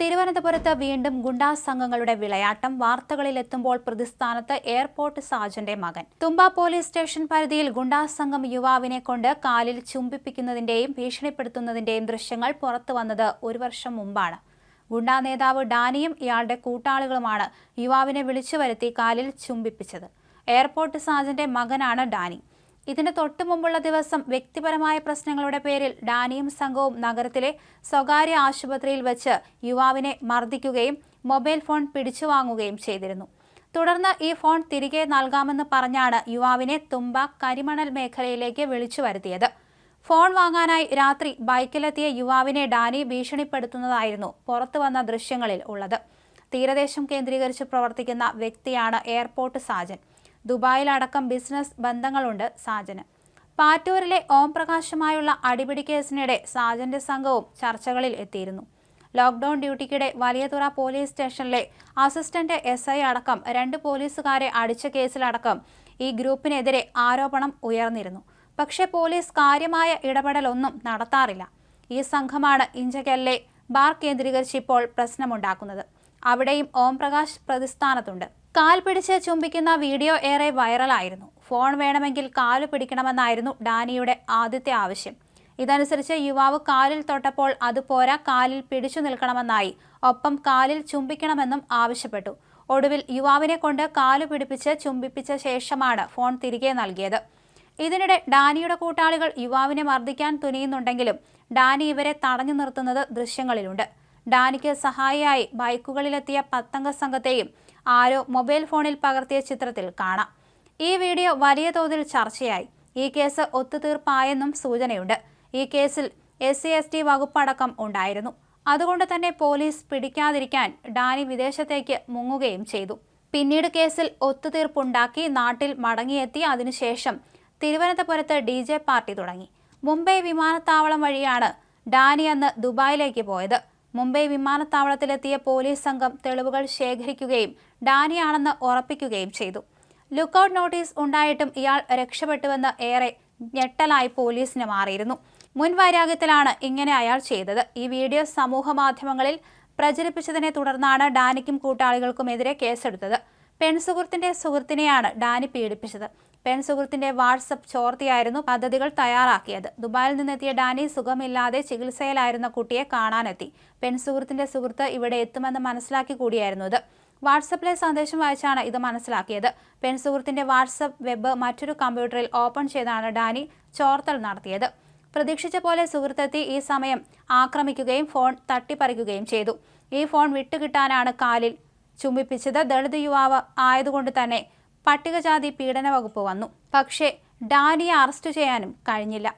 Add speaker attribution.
Speaker 1: തിരുവനന്തപുരത്ത് വീണ്ടും ഗുണ്ടാ സംഘങ്ങളുടെ വിളയാട്ടം വാർത്തകളിലെത്തുമ്പോൾ പ്രതിസ്ഥാനത്ത് എയർപോർട്ട് സാജന്റെ മകൻ. തുമ്പ പോലീസ് സ്റ്റേഷൻ പരിധിയിൽ ഗുണ്ടാ സംഘം യുവാവിനെ കൊണ്ട് കാലിൽ ചുംബിപ്പിക്കുന്നതിന്റെയും ഭീഷണിപ്പെടുത്തുന്നതിന്റെയും ദൃശ്യങ്ങൾ പുറത്തു വന്നത് ഒരു വർഷം മുമ്പാണ്. ഗുണ്ടാ നേതാവ് ഡാനിയും ഇയാളുടെ കൂട്ടാളികളുമാണ് യുവാവിനെ വിളിച്ചു വരുത്തി കാലിൽ ചുംബിപ്പിച്ചത്. എയർപോർട്ട് സാജന്റെ മകനാണ് ഡാനി. ഇതിന് തൊട്ടു മുമ്പുള്ള ദിവസം വ്യക്തിപരമായ പ്രശ്നങ്ങളുടെ പേരിൽ ഡാനിയും സംഘവും നഗരത്തിലെ സ്വകാര്യ ആശുപത്രിയിൽ വെച്ച് യുവാവിനെ മർദ്ദിക്കുകയും മൊബൈൽ ഫോൺ പിടിച്ചു വാങ്ങുകയും ചെയ്തിരുന്നു. തുടർന്ന് ഈ ഫോൺ തിരികെ നൽകാമെന്ന് പറഞ്ഞാണ് യുവാവിനെ തുമ്പ കരിമണൽ മേഖലയിലേക്ക് വിളിച്ചു വരുത്തിയത്. ഫോൺ വാങ്ങാനായി രാത്രി ബൈക്കിലെത്തിയ യുവാവിനെ ഡാനി ഭീഷണിപ്പെടുത്തുന്നതായിരുന്നു പുറത്തു വന്ന ദൃശ്യങ്ങളിൽ ഉള്ളത്. തീരദേശം കേന്ദ്രീകരിച്ച് പ്രവർത്തിക്കുന്ന വ്യക്തിയാണ് എയർപോർട്ട് സാജൻ. ദുബായിലടക്കം ബിസിനസ് ബന്ധങ്ങളുണ്ട് സാജന്. പാറ്റൂരിലെ ഓം പ്രകാശുമായുള്ള അടിപിടി കേസിനിടെ സാജന്റെ സംഘവും ചർച്ചകളിൽ എത്തിയിരുന്നു. ലോക്ക്ഡൌൺ ഡ്യൂട്ടിക്കിടെ വലിയതുറ പോലീസ് സ്റ്റേഷനിലെ അസിസ്റ്റന്റ് എസ് ഐ അടക്കം രണ്ട് പോലീസുകാരെ അടിച്ച കേസിലടക്കം ഈ ഗ്രൂപ്പിനെതിരെ ആരോപണം ഉയർന്നിരുന്നു. പക്ഷേ പോലീസ് കാര്യമായ ഇടപെടലൊന്നും നടത്താറില്ല. ഈ സംഘമാണ് ഇഞ്ചകല്ലെ ബാർ കേന്ദ്രീകരിച്ച് ഇപ്പോൾ പ്രശ്നമുണ്ടാക്കുന്നത്. അവിടെയും ഓം പ്രകാശ് പ്രതിസ്ഥാനത്തുണ്ട്. കാൽ പിടിച്ച് ചുംബിക്കുന്ന വീഡിയോ ഏറെ വൈറലായിരുന്നു. ഫോൺ വേണമെങ്കിൽ കാൽ പിടിക്കണമെന്നായിരുന്നു ഡാനിയുടെ ആദ്യത്തെ ആവശ്യം. ഇതനുസരിച്ച് യുവാവ് കാലിൽ തൊട്ടപ്പോൾ അത് പോരാ കാലിൽ പിടിച്ചു നിൽക്കണമെന്നായി. ഒപ്പം കാലിൽ ചുംബിക്കണമെന്നും ആവശ്യപ്പെട്ടു. ഒടുവിൽ യുവാവിനെ കൊണ്ട് കാലു പിടിപ്പിച്ച് ചുംബിപ്പിച്ച ശേഷമാണ് ഫോൺ തിരികെ നൽകിയത്. ഇതിനിടെ ഡാനിയുടെ കൂട്ടാളികൾ യുവാവിനെ മർദ്ദിക്കാൻ തുനിയുന്നുണ്ടെങ്കിലും ഡാനി ഇവരെ തടഞ്ഞു നിർത്തുന്നത് ദൃശ്യങ്ങളിലുണ്ട്. ഡാനിക്ക് സഹായിയായി ബൈക്കുകളിലെത്തിയ പത്തംഗ സംഘത്തെയും ആരോ മൊബൈൽ ഫോണിൽ പകർത്തിയ ചിത്രത്തിൽ കാണാം. ഈ വീഡിയോ വലിയ തോതിൽ ചർച്ചയായി. ഈ കേസ് ഒത്തുതീർപ്പായെന്നും സൂചനയുണ്ട്. ഈ കേസിൽ എസ് സി എസ് ടി വകുപ്പടക്കം ഉണ്ടായിരുന്നു. അതുകൊണ്ട് തന്നെ പോലീസ് പിടിക്കാതിരിക്കാൻ ഡാനി വിദേശത്തേക്ക് മുങ്ങുകയും ചെയ്തു. പിന്നീട് കേസിൽ ഒത്തുതീർപ്പുണ്ടാക്കി നാട്ടിൽ മടങ്ങിയെത്തി. അതിനുശേഷം തിരുവനന്തപുരത്ത് ഡി ജെ പാർട്ടി തുടങ്ങി. മുംബൈ വിമാനത്താവളം വഴിയാണ് ഡാനി അന്ന് ദുബായിലേക്ക് പോയത്. മുംബൈ വിമാനത്താവളത്തിലെത്തിയ പോലീസ് സംഘം തെളിവുകൾ ശേഖരിക്കുകയും ഡാനിയാണെന്ന് ഉറപ്പിക്കുകയും ചെയ്തു. ലുക്കൌട്ട് നോട്ടീസ് ഉണ്ടായിട്ടും ഇയാൾ രക്ഷപ്പെട്ടുവെന്ന് ഏറെ ഞെട്ടലായി പോലീസിന് മാറിയിരുന്നു. മുൻ വൈരാഗ്യത്തിലാണ് ഇങ്ങനെ അയാൾ ചെയ്തത്. ഈ വീഡിയോ സമൂഹ മാധ്യമങ്ങളിൽ പ്രചരിപ്പിച്ചതിനെ തുടർന്നാണ് ഡാനിക്കും കൂട്ടാളികൾക്കുമെതിരെ കേസെടുത്തത്. പെൺസുഹൃത്തിന്റെ സുഹൃത്തിനെയാണ് ഡാനി പീഡിപ്പിച്ചത്. പെൺസുഹൃത്തിന്റെ വാട്സപ്പ് ചോർത്തിയായിരുന്നു പദ്ധതികൾ തയ്യാറാക്കിയത്. ദുബായിൽ നിന്നെത്തിയ ഡാനി സുഖമില്ലാതെ ചികിത്സയിലായിരുന്ന കുട്ടിയെ കാണാനെത്തി. പെൺസുഹൃത്തിന്റെ സുഹൃത്ത് ഇവിടെ എത്തുമെന്ന് മനസ്സിലാക്കി കൂടിയായിരുന്നു ഇത്. വാട്സപ്പിലെ സന്ദേശം വായിച്ചാണ് ഇത് മനസ്സിലാക്കിയത്. പെൺസുഹൃത്തിന്റെ വാട്സപ്പ് വെബ് മറ്റൊരു കമ്പ്യൂട്ടറിൽ ഓപ്പൺ ചെയ്താണ് ഡാനി ചോർത്തൽ നടത്തിയത്. പ്രതീക്ഷിച്ച പോലെ സുഹൃത്തെത്തി ഈ സമയം ആക്രമിക്കുകയും ഫോൺ തട്ടിപ്പറിക്കുകയും ചെയ്തു. ഈ ഫോൺ വിട്ടുകിട്ടാനാണ് കാലിൽ ചുംബിപ്പിച്ചത്. ദളിത് യുവാവ് ആയതുകൊണ്ട് തന്നെ പട്ടികജാതി പീഡന വകുപ്പ് വന്നു. പക്ഷേ ഡാനിയെ അറസ്റ്റ് ചെയ്യാനും കഴിഞ്ഞില്ല.